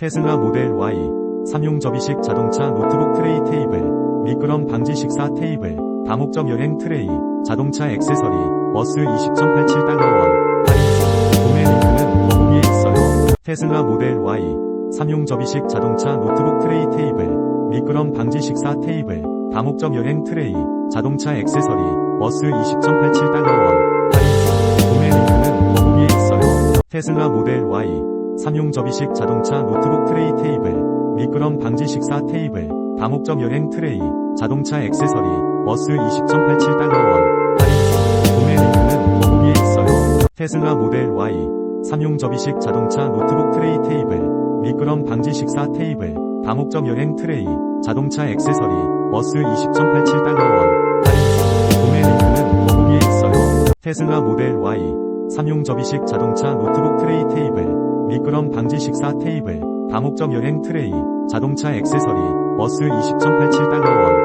테슬라 모델 Y 3용 접이식 자동차 노트북 트레이 테이블 미끄럼 방지 식사 테이블 다목적 여행 트레이 자동차 액세서리 버스 20.87달러원 할인 구매 링크는 더보기에 있어요. 테슬라 모델 Y 3용 접이식 자동차 노트북 트레이 테이블 미끄럼 방지 식사 테이블 다목적 여행 트레이 자동차 액세서리 버스 20.87달러원 할인 구매 링크는 더보기에 있어요. 테슬라 모델 Y 3용 접이식 자동차 노트북 트레이 테이블 미끄럼 방지 식사 테이블 다목적 여행 트레이 자동차 액세서리 버스 20.87달러 원 할인 구매 링크는 더보기에 있어요. 테슬라 모델 Y 3용 접이식 자동차 노트북 트레이 테이블 미끄럼 방지 식사 테이블 다목적 여행 트레이 자동차 액세서리 버스 20.87달러 원 할인 구매 링크는 더보기에 있어요. 테슬라 모델 Y 3용 접이식 자동차 노트북 트레이 테이블 미끄럼 방지 식사 테이블 다목적 여행 트레이 자동차 액세서리 버스 20.87달러원